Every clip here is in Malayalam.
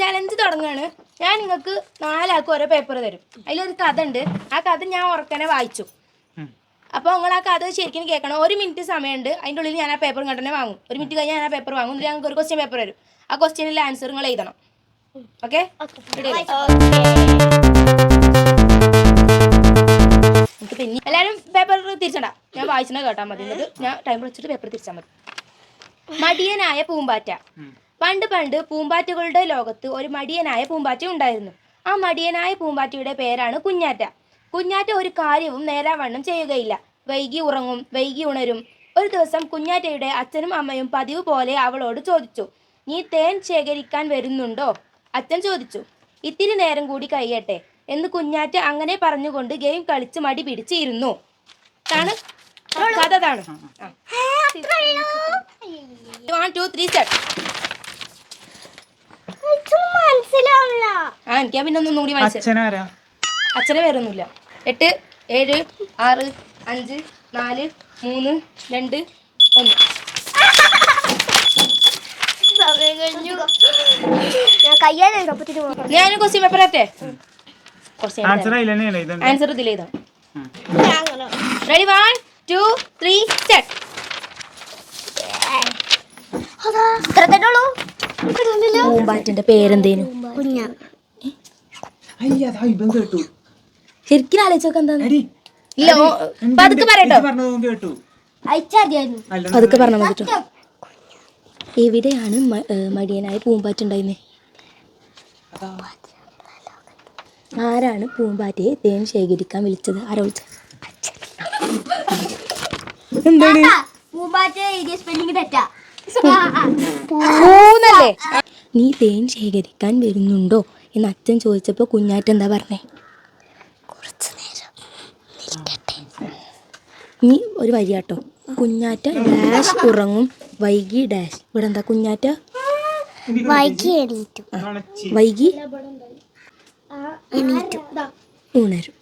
ചലഞ്ച് തുടങ്ങുകയാണ് ഞാൻ നിങ്ങൾക്ക് നാലാൾക്ക് ഓരോ പേപ്പർ തരും. അതിലൊരു കഥ ഉണ്ട് ആ കഥ ഞാൻ ഉറക്കനെ വായിച്ചു. അപ്പോൾ നിങ്ങൾ ആ കഥ ശരിക്കും കേൾക്കണം. ഒരു മിനിറ്റ് സമയമുണ്ട്. അതിന്റെ ഉള്ളിൽ ഞാൻ ആ പേപ്പർ ഇങ്ങോട്ട് തന്നെ വാങ്ങും. ഒരു മിനിറ്റ് കഴിഞ്ഞാൽ ഞാൻ ആ പേപ്പർ വാങ്ങും. എന്നിട്ട് ഞങ്ങൾക്ക് ഒരു ക്വസ്റ്റ്യൻ പേപ്പർ വരും. ആ ക്വസ്റ്റ്യനിലെ ആൻസർ നിങ്ങൾ എഴുതണം. ഓക്കെ എനിക്ക് പിന്നെ എല്ലാവരും പേപ്പർ തിരിച്ചണ്ട. ഞാൻ വായിച്ചത് കേട്ടാൽ മതി. എന്നിട്ട് ഞാൻ ടൈം വെച്ചിട്ട് പേപ്പർ തിരിച്ചാൽ മതി. മടിയനായ പൂമ്പാറ്റ. പണ്ട് പണ്ട് പൂമ്പാറ്റകളുടെ ലോകത്ത് ഒരു മടിയനായ പൂമ്പാറ്റ ഉണ്ടായിരുന്നു. ആ മടിയനായ പൂമ്പാറ്റയുടെ പേരാണ് കുഞ്ഞാറ്റ. കുഞ്ഞാറ്റ ഒരു കാര്യവും നേരാവണ്ണം ചെയ്യുകയില്ല. വൈകി ഉറങ്ങും വൈകി ഉണരും. ഒരു ദിവസം കുഞ്ഞാറ്റയുടെ അച്ഛനും അമ്മയും പതിവ് പോലെ അവളോട് ചോദിച്ചു നീ തേൻ ശേഖരിക്കാൻ വരുന്നുണ്ടോ? അച്ഛൻ ചോദിച്ചു ഇത്തിരി നേരം കൂടി കഴിയട്ടെ എന്ന് കുഞ്ഞാറ്റ അങ്ങനെ പറഞ്ഞുകൊണ്ട് ഗെയിം കളിച്ച് മടി പിടിച്ചിരുന്നു. താണ് കഥ താണ് വൺ ടു ത്രീ സ്റ്റാർട്ട് മനസ്സിലാവില്ല ആ എനിക്ക് പിന്നെ ഒന്നും കൂടി അച്ഛനെ വേറൊന്നുമില്ല എട്ട് ഏഴ് ആറ് അഞ്ച് നാല് മൂന്ന് രണ്ട് ഒന്ന്. ഞാൻ ക്വസ്റ്റ്യൻ പേപ്പർ എത്തേ ആൻസർ ഇതിൽ ready one two three. Start ഉള്ളൂ. പൂമ്പാറ്റിന്റെ പേരെന്തേനു? ശരിക്കും ആലോചിച്ചൊക്കെ എന്താ ഇല്ല പതുക്കെ പറയട്ടോ. പതുക്കെ പറഞ്ഞു കേട്ടോ. ട്ടോ. എവിടെയാണ് മടിയനായ പൂമ്പാറ്റുണ്ടായിരുന്നെ ആരാണ് പൂമ്പാറ്റയെ തേൻ ശേഖരിക്കാൻ വിളിച്ചത്? ആരാ വിളിച്ചത്? എന്താണ്? പൂമ്പാറ്റ സ്പെല്ലിംഗ് തെറ്റാ. മൂന്നല്ലേ നീ തേൻ ശേഖരിക്കാൻ വരുന്നുണ്ടോ? എന്ന് അച്ഛൻ ചോദിച്ചപ്പോൾ കുഞ്ഞാറ്റ എന്താ പറഞ്ഞേ? നീ ഒരു വരിയാട്ടോ കുഞ്ഞാറ്റ ഡാഷ് ഉറങ്ങും. വൈകി ഡാഷ്. ഇവിടെ എന്താ കുഞ്ഞാറ്റ? വൈകി എണീറ്റു. വൈകി എണീറ്റു. ഉണരും.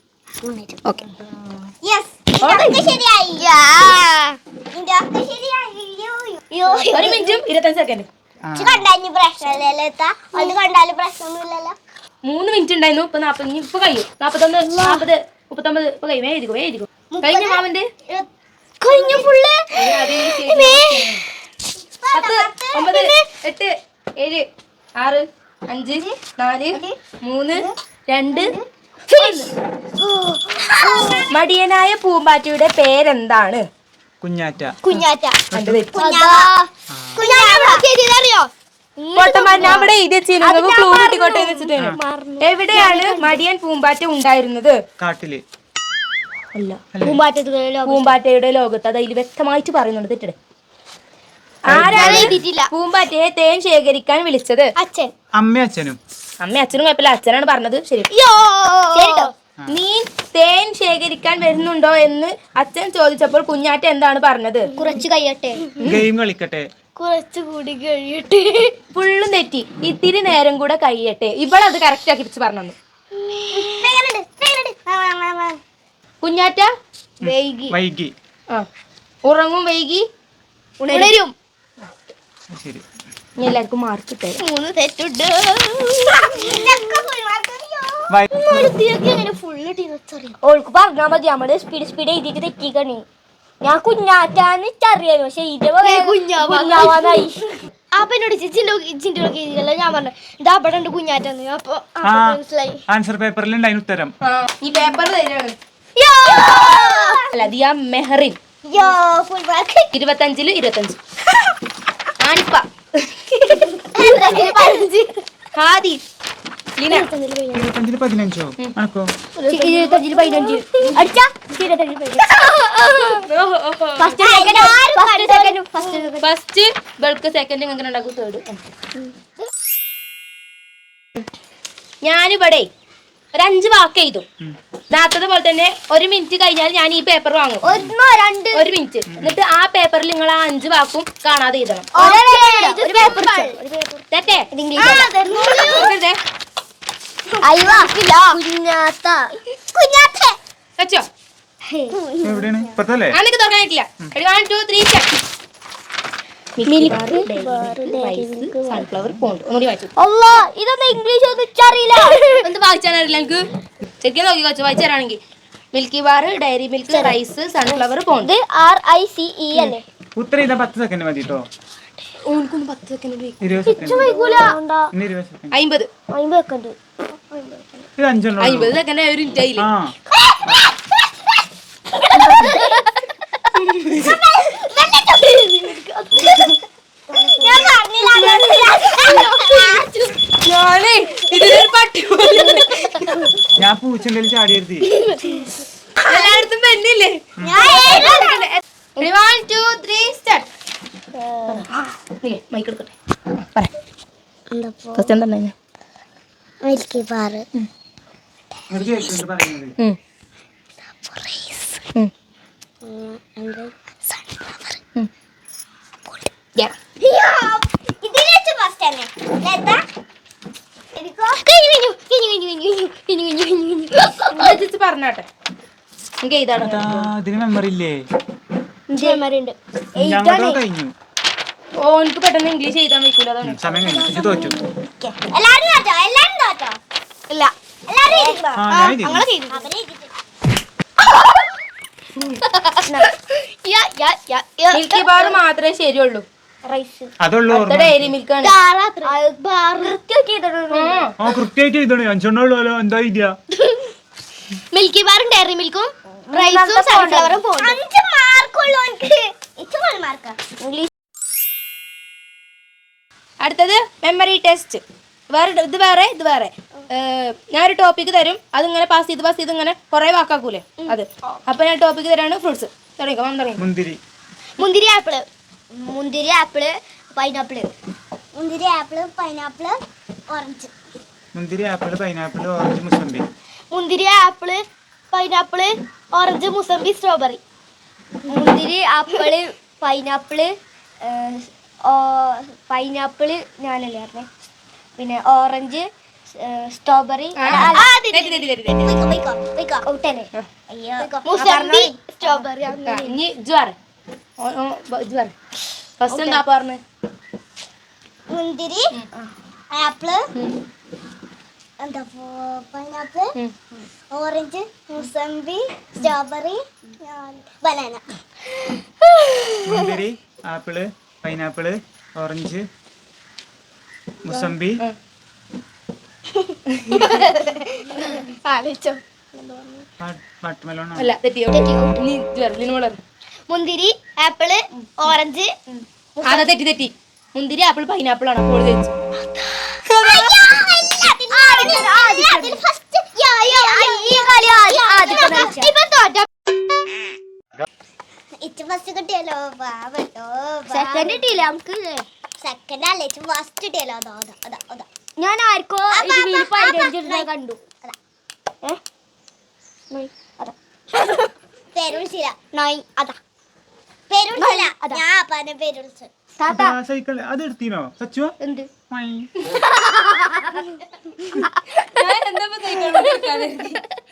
ഓക്കെ. യെസ് ശരിയായി. ശരിയായി. ഒരു മിനിറ്റും ഇരുപത്തഞ്ച് സെക്കൻഡ് ഇത് കണ്ടാലും പ്രശ്നമില്ലല്ലോ എത്താ അത് കണ്ടാലും പ്രശ്നമൊന്നുമില്ലല്ലോ. മൂന്ന് മിനിറ്റ് ഉണ്ടായിരുന്നു. ഇപ്പൊ നാപ്പത് ഇപ്പൊ കഴിയും. നാപ്പത്തൊന്ന് നാപ്പത് മുപ്പത്തൊമ്പത്. ഇപ്പൊ കഴിയും. എഴുതിക്കോ എഴുതിക്കോ. കഴിഞ്ഞ മാമന്റെ? കഴിഞ്ഞ ഫുള്ള് പത്ത് ഒമ്പത് എട്ട് ഏഴ് ആറ് അഞ്ച് നാല് മൂന്ന് രണ്ട്. മടിയനായ പൂമ്പാറ്റയുടെ പേരെന്താണ്? കുഞ്ഞാറ്റ. കുഞ്ഞാറ്റ. അറിയോ? കിട്ടിക്കോട്ടെ എവിടെയാണ് മടിയൻ പൂമ്പാറ്റ ഉണ്ടായിരുന്നത്? കാട്ടിൽ. അല്ല. പൂമ്പാറ്റയുടെ ലോകത്ത്. അത് അതിൽ വ്യക്തമായിട്ട് പറയുന്നുണ്ട്. തെറ്റേ ആരാണ് പൂമ്പാറ്റയെ തേൻ ശേഖരിക്കാൻ വിളിച്ചത്? അച്ഛൻ. അമ്മയും അച്ഛനും. അമ്മ അച്ഛനും കുഴപ്പമില്ല. അച്ഛനാണ് പറഞ്ഞത്. ശരി. യോ നീ തേൻ ശേഖരിക്കാൻ വരുന്നുണ്ടോ എന്ന് അച്ഛൻ ചോദിച്ചപ്പോൾ കുഞ്ഞാറ്റ എന്താണ് പറഞ്ഞത്? കുറച്ച് കഴിയട്ടെ. ഗെയിം കളിക്കട്ടെ. കുറച്ചുകൂടി കഴിയട്ടെ. ഫുള്ളും തെറ്റി. ഇത്തിരി നേരം കൂടെ കഴിയട്ടെ. ഇവളത് കറക്റ്റ് ആക്കി പിടിച്ച് പറഞ്ഞു കുഞ്ഞാറ്റ? വൈകി. വൈകി. ആ. ഉറങ്ങും വൈകി? ഉണരും. ശരി. ഇനി എല്ലാവർക്കും മാർക്ക് ഇട്ടേ മൂന്ന് തെറ്റുണ്ട് ഓൾക്ക് പറഞ്ഞാ മതി നമ്മൾ സ്പീഡ് സ്പീഡ് എഴുതിയിട്ട് തെറ്റിക്കണേ ഞാൻ കുഞ്ഞാറ്റാന്ന് അറിയാം പക്ഷെ ഇത് കുഞ്ഞാവാന്നായി. അപ്പൊ എന്നോട് ചിന്റെ ചിന്റെ എഴുതിയല്ലോ ഞാൻ പറഞ്ഞു ഇതാ അവിടെ ഉണ്ട് കുഞ്ഞാറ്റാന്ന്. അപ്പൊ മനസ്സിലായി. ആൻസർ പേപ്പറിൽ ഉണ്ടായിരുന്നു ഉത്തരം. ഈ പേപ്പർ തരാണ് അല്ല ദിയ മെഹറിൻ. യോ ഫുൾ മാർക്ക് ഇരുപത്തഞ്ചിൽ ഇരുപത്തഞ്ച്. ആനിപ്പ ഹാദി. പതിനഞ്ചോ? പതിനഞ്ച്. അടിച്ചാ. ഫസ്റ്റ് ബൾക്ക് സെക്കൻഡ് ഇങ്ങനെ ഉണ്ടാക്കും തേർഡ് ഞാനിവിടെ ഒരു അഞ്ച് വാക്ക് എഴുതും. നേരത്തെ പോലെ തന്നെ ഒരു മിനിറ്റ് കഴിഞ്ഞാൽ ഞാൻ ഈ പേപ്പർ വാങ്ങും. ഒന്നോ രണ്ട്? ഒരു മിനിറ്റ് എന്നിട്ട് ആ പേപ്പറിൽ നിങ്ങൾ ആ അഞ്ച് വാക്കും കാണാതെ എഴുതണം. തെറ്റേ? കുഞ്ഞാത്ത. കുഞ്ഞാത്ത. വെച്ചോ എവിടെയാണ്? ഇപ്പത്തല്ലേ അന്നൊക്കെ തുറക്കാനായിട്ടില്ല one two three sunflower pond ഒന്നുകൂടി വായിച്ചു. അല്ല ഇതൊന്നും ഇംഗ്ലീഷ് ഒന്നും അറിയില്ല എന്ത് വായിച്ചാൽ അറിയില്ല എനിക്ക് ശരിക്കും നോക്കി കൊച്ചു വായിച്ചു തരാണെങ്കിൽ. Milky bar dairy milk rice sunflower pond R I C E അല്ലേ? ഉത്തരം ചെയ്താൽ പത്ത് സെക്കൻഡ് മതി കേട്ടോ ഓനിക്കൊന്ന് പത്ത് സെക്കൻഡ് സെക്കൻഡ് സെക്കൻഡ് അമ്പത് അമ്പത് വെക്കണ്ട് ഇത് അഞ്ചെണ്ണം ഉള്ളൂ. അമ്പത് സെക്കൻഡ് ഒരു മിനിറ്റ് ആയില്ലേ ആ. ഞാൻ പറഞ്ഞില്ല ഞാനേ ഇതിലൊരു പട്ടി പോലെ ഞാൻ പൂച്ചന്റെ ചാടിയിരുത്തി എല്ലായിടത്തും പെണ്ണില്ലേ? One two three start mike എടുക്കട്ടെ. പറ. ഫസ്റ്റ് എന്താ എന്താ? പറഞ്ഞാട്ടെ. ഇതിന് മെമ്മറി ഇല്ലേ? ഉണ്ട്. ഞങ്ങളുടെ കഴിഞ്ഞു. ഓ എനിക്ക് പെട്ടെന്ന് ഇംഗ്ലീഷ് എഴുതാൻ വെക്കൂല സമയം തോറ്റു. എല്ലാരും തോറ്റോ എല്ലാരും തോറ്റോ? ഇല്ല. മിൽക്കി ബാർ മാത്രമേ ശരിയുള്ളൂ. റൈസ്. അതുള്ളൂ അടുത്ത ഓർമ്മ. Diary milk ബാറും. ഡയറി മിൽക്കും റൈസും സൺഫ്ലവറും അഞ്ച് മാർക്കുള്ളൂ എനിക്ക് ഇച്ചു മാർക്കാ ഇംഗ്ലീഷ് അടുത്തത് മെമ്മറി ടെസ്റ്റ് വേറെ ഇത് വേറെ ഇത് വേറെ. ഞാനൊരു ടോപ്പിക്ക് തരും. അതിങ്ങനെ പാസ് ചെയ്ത് പാസ് ചെയ്ത് ഇങ്ങനെ കുറേ വാക്കാക്കൂലേ? അത്. അപ്പൊ ഞാൻ ടോപ്പിക്ക് തരാണ് ഫ്രൂട്ട്സ് തുടങ്ങിക്കോ മാം തുടങ്ങി മുന്തിരി. മുന്തിരി ആപ്പിൾ. മുന്തിരി ആപ്പിൾ പൈനാപ്പിൾ മുന്തിരി ആപ്പിൾ പൈനാപ്പിൾ ഓറഞ്ച് മുന്തിരി ആപ്പിൾ പൈനാപ്പിൾ ഓറഞ്ച് മുസംബി മുന്തിരി apple pineapple orange mosambi strawberry മുന്തിരി ആപ്പിൾ പൈനാപ്പിൾ പൈനാപ്പിൾ ഞാനല്ലേ പറഞ്ഞേ? പിന്നെ ഓറഞ്ച് സ്ട്രോബെറി ഇനി ഫസ്റ്റ് എന്താ പറഞ്ഞ്? മുന്തിരി ആപ്പിൾ എന്താ പൈനാപ്പിൾ. ഓറഞ്ച് മുസമ്പി സ്ട്രോബെറി ബനാന മുന്തിരി ആപ്പിൾ പൈനാപ്പിൾ ഓറഞ്ച് വാട്ടർമെലോൺ വളർ മുന്തിരി ആപ്പിൾ ഓറഞ്ച് അതെ തെറ്റി തെറ്റി മുന്തിരി ആപ്പിൾ പൈനാപ്പിൾ ആണ് അപ്പോൾ ഫസ്റ്റ് കിട്ടിയല്ലോ. പാവട്ടോ സെക്കൻഡ് കിട്ടിയില്ല നമുക്ക്? സെക്കൻഡ് അല്ലേ? ഫസ്റ്റ് കിട്ടിയല്ലോ. അതാ അതാ അതാ അതാ. ഞാൻ ആർക്കോ പതിനഞ്ച് കണ്ടു. പേരുവിളിച്ചില്ല നോയ് അതാ. പേരുവിളിച്ചില്ല ഞാൻ അപ്പാനെ പേരുവിളിച്ചു സൈക്കിൾ അത്. എടുത്തീനോ? സച്ചുവ എന്ത്? ഞാൻ എന്താ സൈക്കിൾ